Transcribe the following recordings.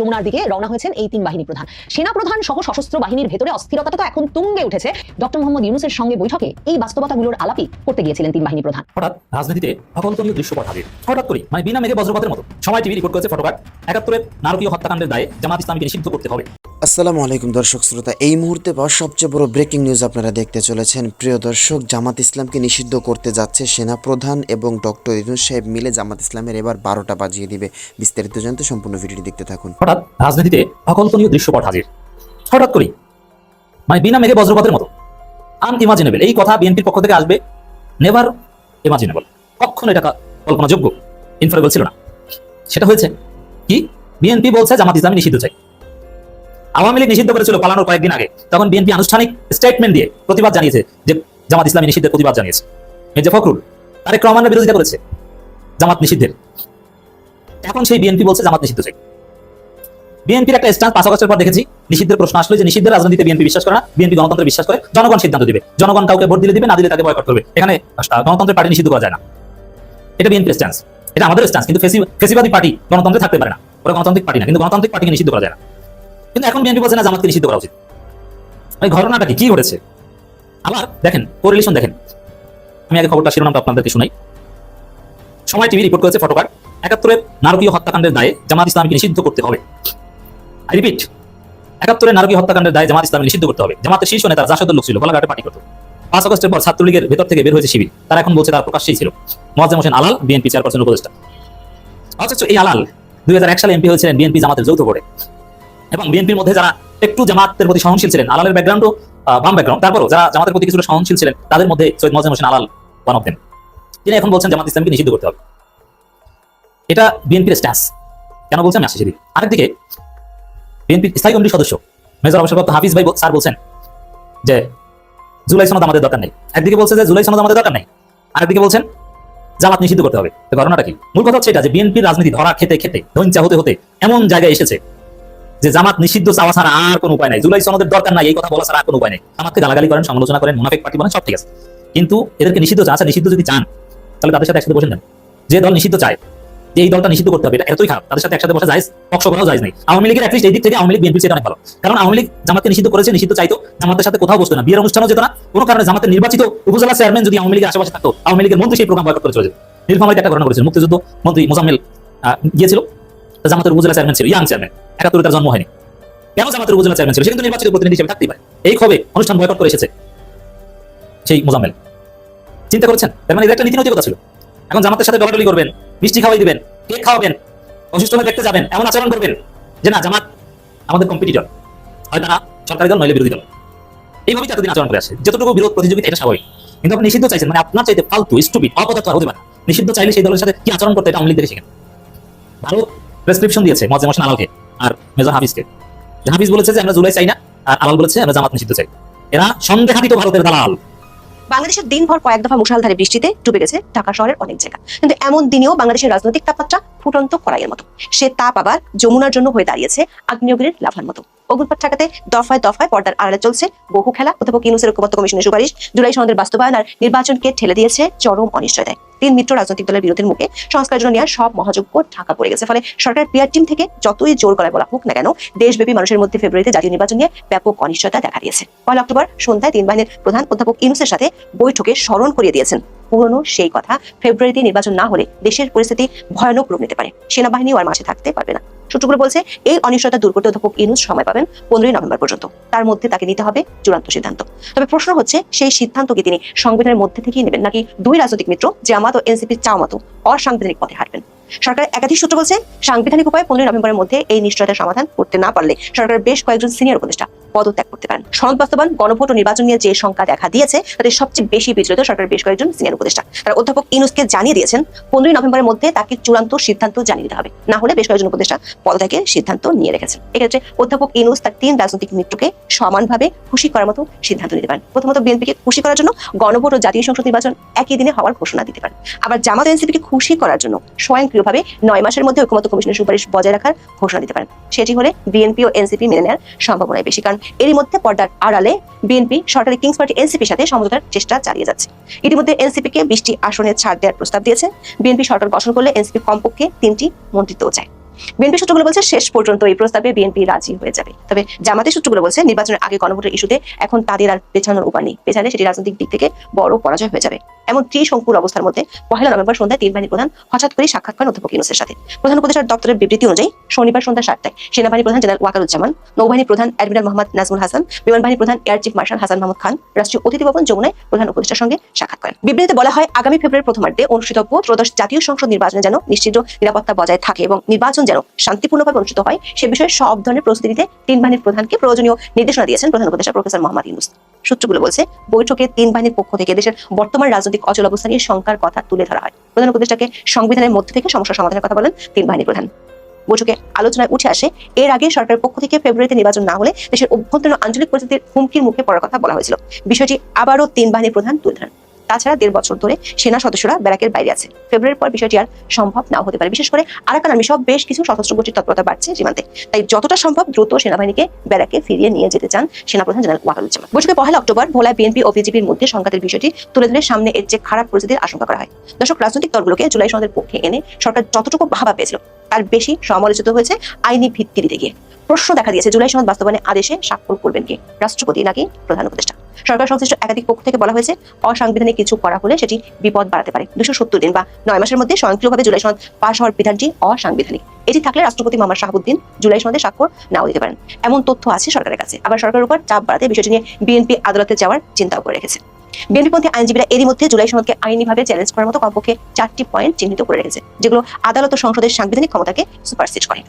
যমুনার দিকে রওনা হয়েছেন এই তিন বাহিনী প্রধান। সেনা প্রধান সহ সশস্ত্র বাহিনীর ভেতরে অস্থিরতা তো এখন তুঙ্গে উঠেছে। ডক্টর মোহাম্মদ ইউনুসের সঙ্গে বৈঠকে এই বাস্তবতাগুলোর আলাপি করতে গিয়েছিলেন তিন বাহিনী প্রধান। হঠাৎ রাজনীতিতে অকল্পনীয় দৃশ্যপট হাজির হঠাৎ করে মানে বিনা মেঘে বজ্রপাতের মতো। সময় টিভি রিপোর্ট করেছে ফটোকার একাত্তরের নারকীয় হত্যাকাণ্ডের দায়ে জামাত ইসলামকে নিষিদ্ধ করতে হবে। আসসালামু আলাইকুম দর্শক শ্রোতা, এই মুহূর্তে পাওয়া সবচেয়ে বড় ব্রেকিং নিউজ আপনারা দেখতে চলেছেন। প্রিয় দর্শক, জামাত ইসলামকে নিষিদ্ধ করতে যাচ্ছে সেনাপ্রধান এবং ডক্টর ইউনুস সাহেব মিলে জামাত ইসলামের এবার বারোটা বাজিয়ে দিবে। বিস্তারিত জানতে সম্পূর্ণ ভিডিওটি দেখতে থাকুন। হঠাৎ রাজনীতিতে অকল্পনীয় দৃশ্যপট হাজির। হঠাৎ করে মানে বিনা মেঘে বজ্রপাতের মতো আনইমাজিনেবল এই কথা বিএনপির পক্ষ থেকে আসবে নেভার ইমাজিনেবল কখনো এটা কল্পনাযোগ্য ইনফারেবল ছিল না। সেটা হয়েছে কি? বিএনপি বলছে জামাত ইসলামী নিষিদ্ধ চাই। আওয়ামী লীগ নিষিদ্ধ করেছিল পালানোর কয়েকদিন আগে। তখন বিএনপি আনুষ্ঠানিক স্টেটমেন্ট দিয়ে প্রতিবাদ জানিয়েছে যে জামাত ইসলামী নিষিদ্ধের প্রতিবাদ জানিয়েছে। মির্জা ফখরুল তারেক রহমানের বিরোধিতা করেছে, জামাত নিষিদ্ধের। এখন সেই বিএনপি বলছে জামাত নিষিদ্ধ চাই। বিএনপির একটা স্ট্যান্স পাঁচ আগস্টের পর দেখেছি, নিষিদ্ধের প্রশ্ন আসলে যে নিষিদ্ধের রাজনীতিতে বিএনপি বিশ্বাস করে না, বিএনপি গণতন্ত্রে বিশ্বাস করে, জনগণ সিদ্ধান্ত দিবে। জনগণ কাউকে ভোট দিলে দিবে, না দিলে তাকে বয়কট করবে। এখানে গণতন্ত্রের পার্টি নিষিদ্ধ করা যায় না। এটা বিএনপির স্ট্যান্স এটা আমাদের স্ট্যান্স কিন্তু ফেসিবাদী পার্টি গণতন্ত্রে থাকতে পারে না। ওরা গণতান্ত্রিক পার্টি না, কিন্তু গণতান্ত্রিক পার্টিকে নিষিদ্ধ করা যায় না। কিন্তু এখন বিএনপি বলছে, না, জামাতকে নিষিদ্ধ করা উচিত। এই ঘটনাটা কি? ঘটেছে? আবার দেখেন কোরিলেশন দেখেন। আমি আগে খবরটা, শিরোনামটা আপনাদেরকে শুনাই। সময় টিভি রিপোর্ট করেছে, ফটোকার। একাত্তরের নারকীয় হত্যাকাণ্ডের দায়ে জামাত ইসলামকে নিষিদ্ধ করতে হবে। আই রিপিট একাত্তরের নারকীয় হত্যাকাণ্ডের দায়ে জামাত ইসলামকে নিষিদ্ধ করতে হবে। জামাতের শীর্ষ নেতা জাসদের লোক ছিল গলাঘাটে পার্টি করতো। পাঁচ আগস্টের পর ছাত্রলীগের ভেতর থেকে বের হয়েছে শিবির। তারা এখন বলছে, তার প্রকাশ্যেই ছিল। মোয়াজ্জেম হোসেন আলাল বিএনপি চেয়ারপারসন উপদেষ্টা। অথচ এই আলাল দুই হাজার এক সালে এমপি হয়েছিলেন বিএনপি জামাতের যৌথ বোর্ডে। এবং বিএনপির মধ্যে যারা একটু জামাতের প্রতি সহনশীল ছিলেন, আলালের ব্যাকগ্রাউন্ডও বাম ব্যাকগ্রাউন্ড তারপরও যারা জামাতের প্রতি কিছুটা সহনশীল ছিলেন, তাদের মধ্যে Syed Moazzem Hossain Alal one of them তিনি এখন বলছেন জামাত ইসলামকে নিষিদ্ধ করতে হবে। এটা বিএনপির স্ট্যান্স কেন বলছেন? আমি আসছি সেদিকে আরেকদিকে, বিএনপির স্থায়ী কমিটির সদস্য, মেজর অবসরপ্রাপ্ত হাফিজ ভাই স্যার বলছেন যে, জুলাই সনদ আমাদের দরকার নেই। একদিকে বলছে যে, জুলাই সনদ আমাদের দরকার নেই। আরেকদিকে বলছেন, জামাত নিষিদ্ধ করতে হবে। ঘটনাটা কি? মূল কথা হচ্ছে এটা যে, বিএনপির রাজনীতি ধরা খেতে খেতে ধৈঞ্চা হতে হতে, এমন জায়গায় এসেছে যে জামাত নিষিদ্ধ চাওয়া ছাড়া আর কোনো উপায় নাই। জুলাই সনদের দরকার নাই, এই কথা বলা ছাড়া আর কোনো উপায় নেই। আমাকে গালাগালি করেন, সমালোচনা করেন, মুনাফিক পার্টি বলেন সব ঠিক আছে। কিন্তু এদেরকে নিষিদ্ধ আচ্ছা নিষিদ্ধ যদি চান, তাহলে তাদের সাথে একসাথে বসে নেন। যে দল নিষিদ্ধ চায়, যে এই দলটা নিষিদ্ধ করতে হবে, এটা এতই খারাপ। তাদের সাথে একসাথে বসা যায় পক্ষ করাও যায় নাই। আওয়ামী লীগের অ্যাটলিস্ট এই দিক থেকে আওয়ামী লীগ বিএনপি সেটা অনেক ভালো। কারণ আওয়ামী লীগ জামাতকে নিষিদ্ধ করেছে, নিষিদ্ধ চাইতো, জামাতের সাথে কোথাও বসতো না। বিয়ের অনুষ্ঠানও যেত না। কোনো কারণে জামাতের নির্বাচিত উপজেলা চেয়ারম্যান যদি আওয়ামী লীগের আশেপাশে থাকতো, আওয়ামী লীগের মন্ত্রী সেই প্রোগ্রাম বয়কট করে চলে যেত নীলফামারীতে একটা ঘটনা করেছিল মুক্তিযুদ্ধ মন্ত্রী মোজাম্মেল গিয়েছিল। জামাতের উপজেলা চেয়ারম্যান ছিল, ইয়াং চেয়ারম্যান। একাত্তরে তার জন্ম হয়নি। কেন জামাতের উপজেলা চেয়ারম্যান ছিল? সে কিন্তু নির্বাচিত প্রতিনিধি হিসেবে থাকতেই পারে। এই ক্ষোভে অনুষ্ঠান বয়কট করে এসেছে সেই মোজাম্মেল। চিন্তা করেছেন? তার মানে একটা নীতি নৈতিকতা ছিল। এখন জামাতের সাথে ডলাডলি করবেন, মিষ্টি খাওয়াই দিবেন, কেক খাওয়াবেন, অসুস্থ হয়ে দেখতে যাবেন, এমন আচরণ করবেন যে না, জামাত আমাদের কম্পিটিটর হয় তারা সরকারি দল, নইলে বিরোধী দল। এইভাবেই এতদিন আচরণ করে আসে। যতটুকু বিরোধ প্রতিযোগিতা, এটা স্বাভাবিক। কিন্তু আপনি নিষিদ্ধ চাইছেন মানে আপনার চাইতে ফালতু স্টুপিড অপদার্থ হতে পারে। নিষিদ্ধ চাইলে সেই দলের সাথে কি আচরণ করতে এটা লীগ দেখে শিখেন। ভারত প্রেসক্রিপশন দিয়েছে মজে মশন আলালকে আর মেজর হাফিজকে। হাফিজ বলেছে যে আমরা জুলাই চাই না, আর আলাল বলেছে আমরা জামাত নিষিদ্ধ চাই। এরা সন্দেহাতীত ভারতের দালাল। বাংলাদেশের দিনভর কয়েক দফা মুষালধারে বৃষ্টিতে ডুবে গেছে ঢাকা শহরের অনেক জায়গা। কিন্তু এমন দিনেও বাংলাদেশের রাজনৈতিক তাপমাত্রা ফুটন্ত কড়াইয়ের মতো। সে তাপ আবার যমুনার জন্য হয়ে দাঁড়িয়েছে আগ্নেয়গিরির লাভার মতো। অগ্নিপাত ঠেকাতে দফায় দফায় পর্দার আড়ালে চলছে বহু খেলা। অধ্যাপক ইউনুসের ঐক্যমত্য কমিশনের সুপারিশ। জুলাই সনদের বাস্তবায়ন আর নির্বাচনকে ঠেলে দিয়েছে চরম অনিশ্চয়তায়। তিন মিত্র রাজনৈতিক দলের বিরোধের মুখে সংস্কার জন্য নেওয়া সব মহাযোগ্য ঢাকা পড়ে গেছে। ফলে সরকারের পিয়ার টিম থেকে যতই জোর গলায় বলা হোক না কেন, দেশব্যাপী মানুষের মধ্যে ফেব্রুয়ারিতে জাতীয় নির্বাচন নিয়ে ব্যাপক অনিশ্চয়তা দেখা দিয়েছে। পয়লা অক্টোবর সন্ধ্যায় তিন বাহিনীর প্রধান অধ্যাপক ইউনুসের সাথে বৈঠকে স্মরণ করিয়ে দিয়েছেন পুরনো সেই কথা ফেব্রুয়ারিতে নির্বাচন না হলে দেশের পরিস্থিতি ভয়ানক রূপ নিতে পারে। সেনাবাহিনীও আর মাঝে থাকতে পারবে না। সূত্রগুলো বলছে, এই অনিশ্চয়তা দূর করতে অধ্যাপক ইউনুস সময় পাবেন পনেরোই নভেম্বর পর্যন্ত। তার মধ্যে তাকে নিতে হবে চূড়ান্ত সিদ্ধান্ত। তবে প্রশ্ন হচ্ছে, সেই সিদ্ধান্ত কি তিনি সংবিধানের মধ্যে থেকেই নেবেন, নাকি দুই রাজনৈতিক মিত্র, জামাত ও এনসিপির চাও মতো, অসাংবিধানিক পথে হাঁটবেন? সরকার একাধিক সূত্র বলছে, সাংবিধানিক উপায়ে পনেরোই নভেম্বরের মধ্যে এই নিশ্চয়তার সমাধান করতে না পারলে সরকারের বেশ কয়েকজন সিনিয়র উপদেষ্টা পদত্যাগ করতে পারেন। সনদ বাস্তবায়ন, গণভোট ও নির্বাচন নিয়ে যে শঙ্কা দেখা দিয়েছে তাদের সবচেয়ে বেশি বিচলিত সরকারের বেশ কয়েকজন সিনিয়র উপদেষ্টা। তারা অধ্যাপক ইনুসকে জানিয়ে দিয়েছেন, পনেরোই নভেম্বরের মধ্যে তাকে চূড়ান্ত সিদ্ধান্ত জানিয়ে দিতে হবে। না হলে বেশ কয়েকজন উপদেষ্টা পদত্যাগের সিদ্ধান্ত নিয়ে রেখেছেন। এক্ষেত্রে অধ্যাপক ইনুস তার তিন রাজনৈতিক মিত্রকে সমানভাবে খুশি করার মতো সিদ্ধান্ত নিতে পারেন। প্রথমত বিএনপিকে খুশি করার জন্য গণভোট ও জাতীয় সংসদ নির্বাচন একই দিনে হওয়ার ঘোষণা দিতে পারেন। আবার জামাত এনসিপিকে খুশি করার জন্য স্বয়ংক্রিয়ভাবে নয় মাসের মধ্যে ঐক্যমত্য কমিশনের সুপারিশ বজায় রাখার ঘোষণা দিতে পারেন। সেটি হলে বিএনপি ও এনসিপি মেনে নেওয়ার সম্ভাবনাই বেশি। কারণ এরই মধ্যে পর্দার আড়ালে বিএনপি, সরকারি কিংস পার্টি, এনসিপির সাথে সমঝোতার চেষ্টা চালিয়ে যাচ্ছে। ইতিমধ্যে এনসিপি কে বিশটি আসনে ছাড় দেওয়ার প্রস্তাব দিয়েছে। বিএনপি সরকার গঠন করলে এনসিপি কমপক্ষে তিনটি মন্ত্রিত্বও চায়। বিএনপি সূত্রগুলো বলছে শেষ পর্যন্ত এই প্রস্তাবে বিএনপি রাজি হয়ে যাবে। তবে জামাতের সূত্রগুলো বলছে নির্বাচনের আগে গণভোটের ইস্যুতে এখন তাদের আর পেছানোর উপায় নেই। পেছালে সেটি রাজনৈতিক দিক থেকে বড় পরাজয় হয়ে যাবে। এমন ত্রিশঙ্কুর অবস্থার মধ্যে পহেলা নভেম্বর সন্ধ্যায় তিন বাহিনী প্রধান হঠাৎ করে সাক্ষাৎ করেন অধ্যাপক ইউনুসের সাথে। প্রধান উপদেষ্টার দপ্তরের বিবৃতি অনুযায়ী শনিবার সন্ধ্যা সাতটায় সেনাবাহিনী প্রধান জেনারেল ওয়াকারুজ্জামান নৌবাহিনী প্রধান অ্যাডমিরাল মোহাম্মদ নাজমুল হাসান বিমান বাহিনী প্রধান air chief marshal Hasan Mahmud Khan, রাষ্ট্রীয় অতিথি ভবন যমুনায় প্রধান উপদেষ্টার সঙ্গে সাক্ষাৎ করেন। বিবৃতিতে বলা হয়, আগামী ফেব্রুয়ারির প্রথমার্ধে অনুষ্ঠিতব্য ত্রয়োদশ জাতীয় সংসদ নির্বাচনে যেন নিশ্চিত নিরাপত্তা বজায় থাকে এবং নির্বাচন যেন শান্তিপূর্ণভাবে অনুষ্ঠিত হয়, সে বিষয়ে সব ধরনের প্রস্তুতিতে তিন বাহিনীর প্রধানকে প্রয়োজনীয় নির্দেশনা দিয়েছেন প্রধান উপদেষ্টা প্রফেসর মোহাম্মদ ইউনুস। সূত্রগুলো বলছে, বৈঠকে তিন বাহিনীর পক্ষ থেকে দেশের বর্তমান রাজনৈতিক অচল অবস্থা নিয়ে শঙ্কার কথা তুলে ধরা হয়। প্রধান উপদেষ্টাকে সংবিধানের মধ্যে থেকে সমস্যা সমাধানের কথা বলেন তিন বাহিনী প্রধান। বৈঠকে আলোচনায় উঠে আসে, এর আগে সরকারের পক্ষ থেকে ফেব্রুয়ারিতে নির্বাচন না হলে দেশের অভ্যন্তরীণ আঞ্চলিক পরিস্থিতির হুমকির মুখে পড়ার কথা বলা হয়েছিল। বিষয়টি আবারও তিন বাহিনীর প্রধান তুলে ধরেন। তাছাড়া দেড় বছর ধরে সেনা সদস্যরা ব্যারাকের বাইরে আছে। ফেব্রুয়ারির পর বিষয়টি আর সম্ভব নাও হতে পারে। বিশেষ করে আরাকান আর্মি সব বেশ কিছু সশস্ত্র গোষ্ঠীর তৎপরতা বাড়ছে সীমান্তে। তাই যতটা সম্ভব দ্রুত সেনাবাহিনীকে ব্যারাকে ফিরিয়ে নিয়ে যেতে চান সেনাপ্রধান জেনারেল ওয়াকারুজ্জামান। বৈঠকে পহেলা অক্টোবর ভোলায় বিএনপি ও বিজেপির মধ্যে সংঘাতের বিষয়টি তুলে ধরে সামনে এর যে খারাপ পরিস্থিতির আশঙ্কা করা হয়। দর্শক, রাজনৈতিক দলগুলোকে জুলাই সনদের পক্ষে এনে সরকার যতটুকু ভাবা পেয়েছিল, তার বেশি সমালোচিত হয়েছে আইনি ভিত্তি দিতে গিয়ে। প্রশ্ন দেখা দিয়েছে, জুলাই সনদ বাস্তবায়নে আদেশে স্বাক্ষর করবেন কি? রাষ্ট্রপতি নাকি প্রধান উপদেষ্টা? সরকার সংশ্লিষ্ট একাধিক পক্ষ থেকে বলা হয়েছে, অসাংবিধানিক কিছু করা হলে সেটি বিপদ বাড়াতে পারে। দুশো দিন বা নয় মাসের মধ্যে স্বয়ংক্রিয়ভাবে জুলাই সনদ পাশ হওয়ার বিধানটি অসাংবিধানিক। এটি থাকলে রাষ্ট্রপতি মোহাম্মদ শাহাবুদ্দিন জুলাই সনদে স্বাক্ষর নাও দিতে পারেন। এমন তথ্য আছে সরকারের কাছে। আবার সরকারের উপর চাপ বাড়াতে বিষয়টি নিয়ে বিএনপি আদালতে যাওয়ার চিন্তাও করে রেখেছে। বিএনপিপন্থী আইনজীবীরা এরই মধ্যে জুলাই সনদকে আইনিভাবে চ্যালেঞ্জ করার মতো কমপক্ষে চারটি পয়েন্ট চিহ্নিত করে রেখেছে, যেগুলো আদালত ও সংসদের সাংবিধানিক ক্ষমতাকে সুপারসিড করে।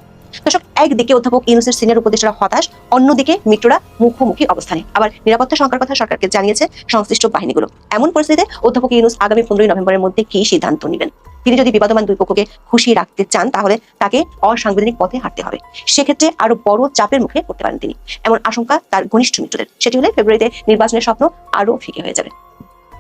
দর্শক একদিকে অধ্যাপক ইউনুসের সিনিয়র উপদেষ্টারা হতাশ, অন্যদিকে মিত্ররা মুখোমুখি অবস্থানে। আবার নিরাপত্তা সংখ্যার কথা সরকারকে জানিয়েছে সংশ্লিষ্ট বাহিনীগুলো। এমন পরিস্থিতিতে অধ্যাপক ইউনুস আগামী পনেরোই নভেম্বরের মধ্যে কি সিদ্ধান্ত নেবেন? তিনি যদি বিবাদমান দুই পক্ষকে খুশি রাখতে চান, তাহলে তাকে অসাংবিধানিক পথে হাঁটতে হবে। সেক্ষেত্রে আরও বড় চাপের মুখে পড়তে পারেন তিনি। এমন আশঙ্কা তার ঘনিষ্ঠ মিত্রদের। সেটি হলে ফেব্রুয়ারিতে নির্বাচনের স্বপ্ন আরও ফিকে হয়ে যাবে।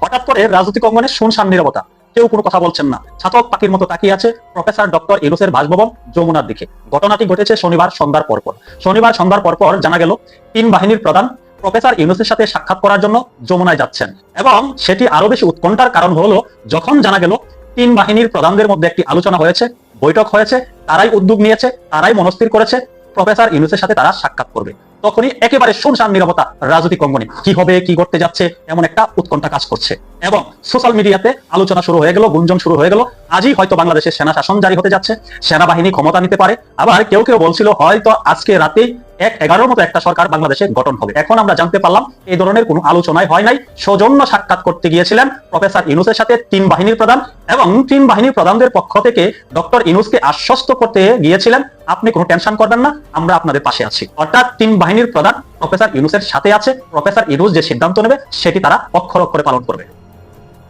হঠাৎ করে রাজনৈতিক অঙ্গনে শুনশান নিরবতা। কেউ কোনো কথা বলছেন না। ছাতক পাখির মতো তাকিয়ে আছে প্রফেসর ডক্টর ইউনুসের বাসভবন যমুনার দিকে। ঘটনাটি ঘটেছে শনিবার সন্ধ্যার পরপর। শনিবার সন্ধ্যার পরপর জানা গেল, তিন বাহিনীর প্রধান প্রফেসর ইউনুসের সাথে সাক্ষাৎ করার জন্য যমুনায় যাচ্ছেন এবং সেটি আরও বেশি উৎকণ্ঠার কারণ হলো, যখন জানা গেল, তিন বাহিনীর প্রধানদের মধ্যে একটি আলোচনা হয়েছে, বৈঠক হয়েছে, তারাই উদ্যোগ নিয়েছে, তারাই মনস্থির করেছে, প্রফেসর ইউনুসের সাথে তারা সাক্ষাৎ করবে। তখনই একেবারে শুনশান নিরবতা রাজনৈতিক অঙ্গনে। কি হবে, কি করতে যাচ্ছে, এমন একটা উৎকণ্ঠা কাজ করছে। এবং সোশ্যাল মিডিয়াতে আলোচনা শুরু হয়ে গেল, গুঞ্জন শুরু হয়ে গেল। আজই হয়তো বাংলাদেশের সেনা শাসন জারি হতে যাচ্ছে, সেনাবাহিনী ক্ষমতা নিতে পারে। আবার কেউ কেউ বলছিল, হয়তো আজকে রাতেই এক এগারোর মতো একটা সরকার বাংলাদেশে গঠন হবে। এখন আমরা জানতে পারলাম এই ধরনের কোনো আলোচনায় হয় নাই। সৌজন্য সাক্ষাৎ করতে গিয়েছিলেন প্রফেসর ইনুসের সাথে তিন বাহিনীর প্রধান এবং তিন বাহিনীর প্রধানদের পক্ষ থেকে ডক্টর ইনুসকে আশ্বস্ত করতে গিয়েছিলেন। আপনি কোনো টেনশন করবেন না, আমরা আপনাদের পাশে আছি। অর্থাৎ তিন বাহিনীর প্রধান প্রফেসর ইনুসের সাথে আছে। প্রফেসর ইনুস যে সিদ্ধান্ত নেবে, সেটি তারা অক্ষর অক্ষরে পালন করবে।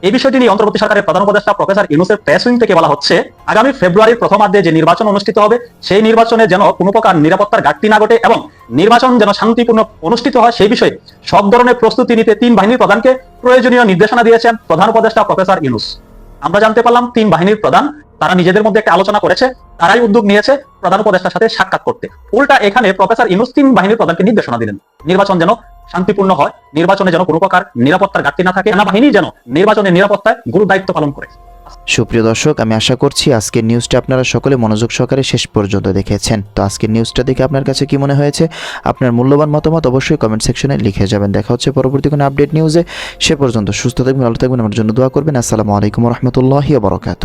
এই বিষয়টি নিয়ে অন্তর্বর্তী সরকারের প্রধান উপদেষ্টা প্রফেসর ইউনুসের প্রেস উইং থেকে বলা হচ্ছে, আগামী ফেব্রুয়ারির প্রথমার্ধে যে নির্বাচন অনুষ্ঠিত হবে, সেই নির্বাচনে যেন কোনো প্রকার নিরাপত্তার ঘাটতি না ঘটে এবং নির্বাচন যেন শান্তিপূর্ণ অনুষ্ঠিত হয়, সেই বিষয়ে সব ধরনের প্রস্তুতি নিতে তিন বাহিনীর প্রধানকে প্রয়োজনীয় নির্দেশনা দিয়েছেন প্রধান উপদেষ্টা প্রফেসর ইউনুস। আমরা জানতে পারলাম, তিন বাহিনীর প্রধান, তারা নিজেদের মধ্যে একটা আলোচনা করেছে তারাই উদ্যোগ নিয়েছে প্রধান উপদেষ্টার সাথে সাক্ষাৎ করতে। উল্টা এখানে প্রফেসর ইউনুস তিন বাহিনীর প্রধানকে নির্দেশনা দিলেন। নির্বাচন যেন শান্তিপূর্ণ হয়, নির্বাচনে যেন কোনো প্রকার নিরাপত্তার ঘাটতি না থাকে, সেনাবাহিনী যেন নির্বাচনের নিরাপত্তায় গুরু দায়িত্ব পালন করে। সুপ্রিয় দর্শক, আমি আশা করছি আজকের নিউজটা আপনারা সকলে মনোযোগ সহকারে শেষ পর্যন্ত দেখেছেন। তো আজকের নিউজটা দেখে আপনার কাছে কি মনে হয়েছে? আপনার মূল্যবান মতামত অবশ্যই কমেন্ট সেকশনে লিখে যাবেন। দেখা হচ্ছে পরবর্তী কোনো আপডেট নিউজে। সে পর্যন্ত সুস্থ থাকবেন, ভালো থাকবেন, আমার জন্য দোয়া করবেন। আসসালামু আলাইকুম রহমতুল্লাহি বরকাত